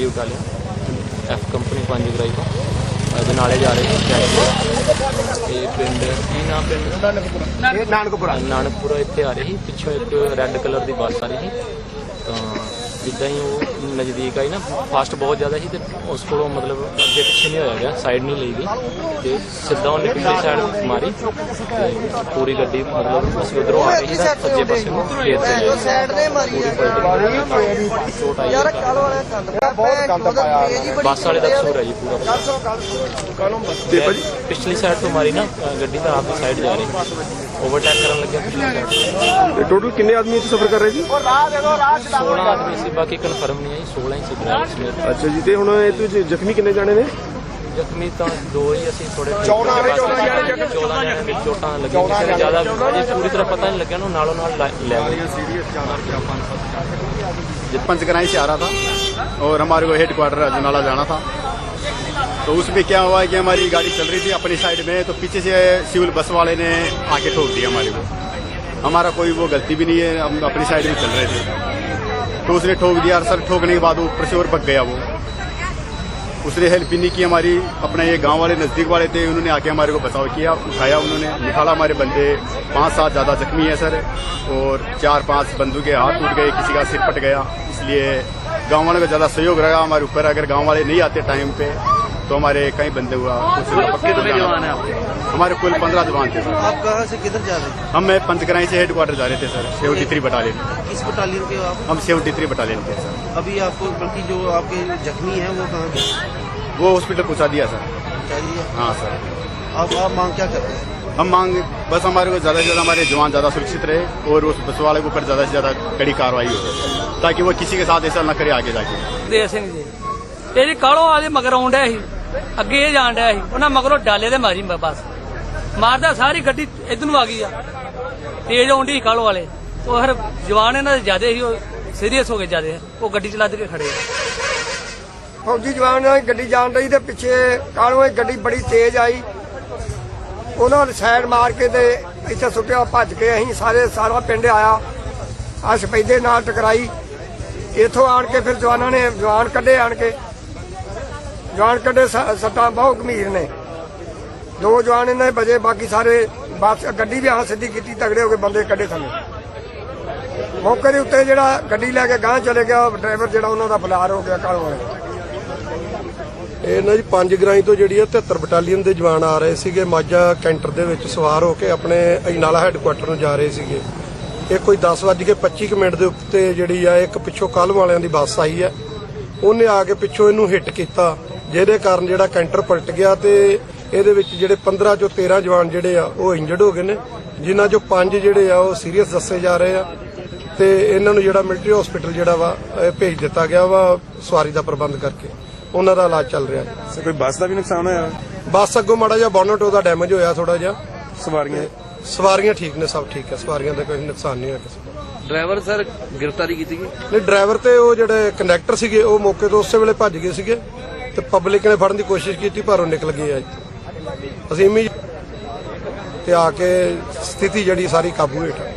ਗੱਡੀ ਉਠਾ ਲਿਆ ਐਫ ਕੰਪਨੀ ਪੰਜ ਗਰਾਈ ਤੋਂ ਇਹਦੇ ਨਾਲੇ ਜਾ ਰਹੇ ਸੀ ਇਹ ਪਿੰਡ ਕੀ ਨਾਮ ਪਿੰਡ ਨਾਨਕਪੁਰਾ। ਨਾਨਕਪੁਰਾ। ਇੱਥੇ ਆ ਰਹੀ। ਪਿੱਛੋਂ ਇੱਕ ਰੈੱਡ ਕਲਰ ਦੀ ਬੱਸ ਆ ਰਹੀ। ਸੀ ਤਾਂ ਜਿੱਦਾਂ ਹੀ ਉਹ ਨਜ਼ਦੀਕ ਆਈ ਨਾ ਫਾਸਟ ਬਹੁਤ ਜ਼ਿਆਦਾ ਸੀ ਤੇ ਉਸ ਕੋਲੋਂ ਮਤਲਬ ਅੱਗੇ ਪਿੱਛੇ ਨਹੀਂ ਹੋਇਆ ਗਿਆ ਸਾਈਡ ਨਹੀਂ ਲਈ ਗਈ। ਤੇ ਸਿੱਧਾ ਉਹਨੇ ਪਿਛਲੀ ਸਾਈਡ ਮਾਰੀ ਤੇ ਪੂਰੀ ਗੱਡੀ ਮਤਲਬ ਅਸੀਂ ਉਧਰੋਂ ਆ ਰਹੀ ਸੀ ਤਾਂ ਸੱਜੇ ਪਾਸੇ ਨੂੰ ਫੇਰ ਤੇ ਜੋ ਸਾਈਡ ਨੇ ਮਾਰੀ। ਆ ਚੋਟ ਆਈ ਯਾਰ। ਕੱਲ ਵਾਲਾ ਗੰਦ ਬਹੁਤ ਗੰਦ ਪਾਇਆ। ਬੱਸ ਵਾਲੇ ਦਾ ਕਸੂਰ ਹੈ ਜੀ ਪੂਰਾ। ਤੇ ਭਾਜੀ? ਪਿਛਲੀ ਸਾਈਡ ਤੋਂ ਮਾਰੀ ਨਾ ਗੱਡੀ ਤਾਂ ਆਪਦੀ ਸਾਈਡ ਜਾ ਰਹੀ। ਓਵਰਟੇਕ ਕਰਨ ਲੱਗਿਆ ਪਿਛਲੀ ਸਾਈਡ ਤੇ ਟੋਟਲ ਕਿੰਨੇ ਆਦਮੀ ਇੱਥੇ ਸਫ਼ਰ ਕਰ ਰਹੇ ਸੀ 16 ਆਦਮੀ ਸੀ ਬਾਕੀ ਕਨਫਰਮ ਨਹੀਂ ਹੈ ਜੀ 16 ਹੀ ਸੀ ਡਰਾਈਵਰ ਸਮੇਤ ਅੱਛਾ ਜੀ ਤੇ ਹੁਣ ਇਹ ਤੁਸੀਂ ਜ਼ਖਮੀ ਕਿੰਨੇ ਜਾਣੇ ਨੇ ਜ਼ਖਮੀ ਤਾਂ ਦੋ ਹੀ ਅਸੀਂ ਥੋੜੇ 14 ਨੇ, 14 ਜਾਣੇ 14 ਜਣੇ ਦੇ ਚੋਟਾਂ ਲੱਗੀਆਂ ਕਿਸੇ ਨੇ ਜ਼ਿਆਦਾ ਅਜੇ ਪੂਰੀ ਤਰ੍ਹਾਂ ਪਤਾ ਨਹੀਂ ਲੱਗਿਆ ਨੂੰ ਨਾਲੋਂ ਨਾਲ ਲੈ- ਲੈ ਗਏ पंचगराई से आ रहा था और हमारे को हेड क्वार्टर अजनाला जाना था तो उसमें क्या हुआ कि हमारी गाड़ी चल रही थी अपनी साइड में तो पीछे से सिविल बस वाले ने आके ठोक दिया हमारे को। हमारा कोई वो गलती भी नहीं है, हम अपनी साइड में चल रहे थे। तो उसने ठोक दिया सर, ठोकने के बाद वो ऊपर से और पक गया वो। उसने हेल्प भी नहीं की हमारी, अपने ये गाँव वाले नज़दीक वाले थे, उन्होंने आके हमारे को बचाव किया, उठाया उन्होंने, निकाला हमारे बंदे। पाँच सात ज़्यादा जख्मी है सर, और चार पाँच बंदों के हाथ टूट गए, किसी का सिर फट गया। इसलिए गाँव वालों का ज़्यादा सहयोग रहा हमारे ऊपर। अगर गाँव वाले नहीं आते टाइम पे तो हमारे कई बंदे हुआ हमारे कुल पंद्रह जवान थे सर। आप कहाँ से किधर जा रहे हम मैं पंचकराई से हेडक्वार्टर जा रहे थे सर सेवेंटी थ्री बटालियन। किस बटालियन के आप? हम सेवेंटी थ्री बटालियन थे सर। अभी आपको बल्कि जो आपके जख्मी है वो कहाँ वो हॉस्पिटल पहुँचा दिया सर। हाँ सर। अब आप मांग क्या करते हैं? हम मांग बस हमारे को ज़्यादा से ज़्यादा हमारे जवान ज़्यादा सुरक्षित रहे और उस बस वाले के ऊपर ज़्यादा से ज़्यादा कड़ी कार्रवाई हो ताकि वो किसी के साथ ऐसा न करे आगे जाके। ऐसे नहीं काड़ो वाले मगर आउंड है। ਅੱਗੇ ਇਹ ਜਾਣ ਡਿਆ ਸੀ, ਉਹਨਾਂ ਮਗਰੋਂ ਡਾਲੇ ਤੇ ਮਾਰੀ ਬ- ਬਸ। ਮਾਰਦਾ ਸਾਰੀ ਗੱਡੀ ਇਧਰ ਨੂੰ ਆ ਗਈ ਆ। ਤੇਜ਼ ਆਉਂਦੀ ਕਾਲੋ ਵਾਲੇ। ਉਹ ਹਰ ਜਵਾਨ ਇਹਨਾਂ ਦੇ ਜਿਆਦੇ ਸੀ ਸੀਰੀਅਸ ਹੋ ਗਏ ਜਿਆਦੇ। ਉਹ ਗੱਡੀ ਚ ਕੇ ਖੜੇ ਆ। ਫੌਜੀ ਜਵਾਨ ਨਾਲ ਗੱਡੀ ਜਾਣ ਰਹੀ ਤੇ ਪਿੱਛੇ ਕਾਲੋਂ ਇਹ ਗੱਡੀ ਬੜੀ ਤੇਜ਼ ਆਈ। ਉਹਨਾਂ ਨੂੰ ਸਾਈਡ ਮਾਰ ਕੇ ਤੇ ਇੱਥੇ ਸੁੱਟਿਆ, ਭੱਜ ਕੇ ਅਸੀਂ ਸਾਰੇ ਸਾਰਾ ਪਿੰਡ ਆਇਆ। ਆ ਸਪੈਦੇ ਨਾਲ ਟਕਰਾਈ। ਇੱਥੋਂ ਆਣ ਕੇ ਫਿਰ ਜਵਾਨਾਂ ਨੇ ਜਵਾਨ ਕੱਢੇ ਆਣ ਕੇ। ਜਵਾਨ ਕੱਢੇ ਸੱਟਾਂ, ਬਹੁਤ ਗੰਭੀਰ ਨੇ। ਦੋ ਜਵਾਨ ਇਹਨਾਂ ਦੇ ਬਜੇ ਬਾਕੀ ਸਾਰੇ ਬਸ ਗੱਡੀ ਵੀ ਹਾਂ ਸਿੱਧੀ ਕੀਤੀ, ਤਗੜੇ ਹੋ ਕੇ ਬੰਦੇ ਕੱਢੇ ਥੱਲੇ। ਮੌਕੇ ਦੇ ਉੱਤੇ ਜਿਹੜਾ ਗੱਡੀ ਲੈ ਕੇ ਗਾਂਹ ਚਲੇ ਗਿਆ ਡਰਾਈਵਰ ਜਿਹੜਾ ਉਹਨਾਂ ਦਾ ਫਲਾਰ ਹੋ ਗਿਆ ਕਾਲੋਂ ਵਾਲੇ ਇਹ ਨਾ ਜੀ, ਪੰਜ ਗਰਾਈ ਤੋਂ ਜਿਹੜੀ ਆ 73 ਬਟਾਲੀਅਨ ਦੇ ਜਵਾਨ ਆ ਰਹੇ ਸੀਗੇ। ਮਾਝਾ ਕੈਂਟਰ ਦੇ ਵਿੱਚ ਸਵਾਰ ਹੋ ਕੇ ਆਪਣੇ ਅਜਨਾਲਾ ਹੈੱਡਕੁਆਟਰ ਨੂੰ ਜਾ ਰਹੇ ਸੀਗੇ। ਇਹ ਕੋਈ 10:25 ਕੁ ਮਿੰਟ ਦੇ ਉੱਤੇ ਜਿਹੜੀ ਆ, ਇੱਕ ਪਿੱਛੋਂ ਕੱਲ ਵਾਲਿਆਂ ਦੀ ਬੱਸ ਆਈ ਹੈ ਉਹਨੇ ਆ ਕੇ ਪਿੱਛੋਂ ਇਹਨੂੰ ਹਿੱਟ ਕੀਤਾ। ਜਿਹਦੇ ਕਾਰਨ ਜਿਹੜਾ ਕੈਂਟਰ ਪਲਟ ਗਿਆ ਤੇ ਇਹਦੇ ਵਿੱਚ ਜਿਹੜੇ 15 ਚੋਂ 13 ਜਵਾਨ ਜਿਹੜੇ ਆ ਉਹ ਇੰਜਰਡ ਹੋ ਗਏ ਨੇ ਜਿਨ੍ਹਾਂ ਚੋਂ ਪੰਜ ਜਿਹੜੇ ਆ ਉਹ ਸੀਰੀਅਸ ਦੱਸੇ ਜਾ ਰਹੇ ਆ ਤੇ ਇਹਨਾਂ ਨੂੰ ਜਿਹੜਾ ਮਿਲਟਰੀ ਹਸਪੀਟਲ ਜਿਹੜਾ ਵਾ ਇਹ ਭੇਜ ਦਿੱਤਾ ਗਿਆ ਵਾ ਸਵਾਰੀ ਦਾ ਪ੍ਰਬੰਧ ਕਰਕੇ। ਉਹਨਾਂ ਦਾ ਇਲਾਜ ਚੱਲ ਰਿਹਾ। ਸਰ ਕੋਈ ਬੱਸ ਦਾ ਵੀ ਨੁਕਸਾਨ ਹੋਇਆ? ਬੱਸ ਅੱਗੋਂ ਮਾੜਾ ਜਿਹਾ ਬੋਨਟ ਉਹਦਾ ਡੈਮੇਜ ਹੋਇਆ ਥੋੜਾ ਜਿਹਾ। ਸਵਾਰੀਆਂ? ਸਵਾਰੀਆਂ ਠੀਕ ਨੇ ਸਭ ਠੀਕ ਹੈ ਸਵਾਰੀਆਂ ਦਾ ਕੋਈ ਨੁਕਸਾਨ ਨਹੀਂ ਹੋਇਆ ਕਿਸੇ ਦਾ ਡਰਾਈਵਰ ਸਰ ਗ੍ਰਿਫਤਾਰੀ ਕੀਤੀ ਗਈ? ਨਹੀਂ ਡਰਾਈਵਰ ਤੇ ਉਹ ਜਿਹੜੇ ਕੰਡਕਟਰ ਸੀਗੇ ਉਹ ਮੌਕੇ ਤੋਂ ਉਸੇ ਵੇਲੇ ਭੱਜ ਗਏ ਸੀਗੇ। ਤੇ ਪਬਲਿਕ ਨੇ ਫੜਨ ਦੀ ਕੋਸ਼ਿਸ਼ ਕੀਤੀ, ਪਰ ਉਹ ਨਿਕਲ ਗਏ ਆ ਅਸੀਂ ਇਮੀ ਤੇ ਆ ਕੇ ਸਥਿਤੀ ਜਿਹੜੀ ਸਾਰੀ ਕਾਬੂ ਹੇਠ ਆ।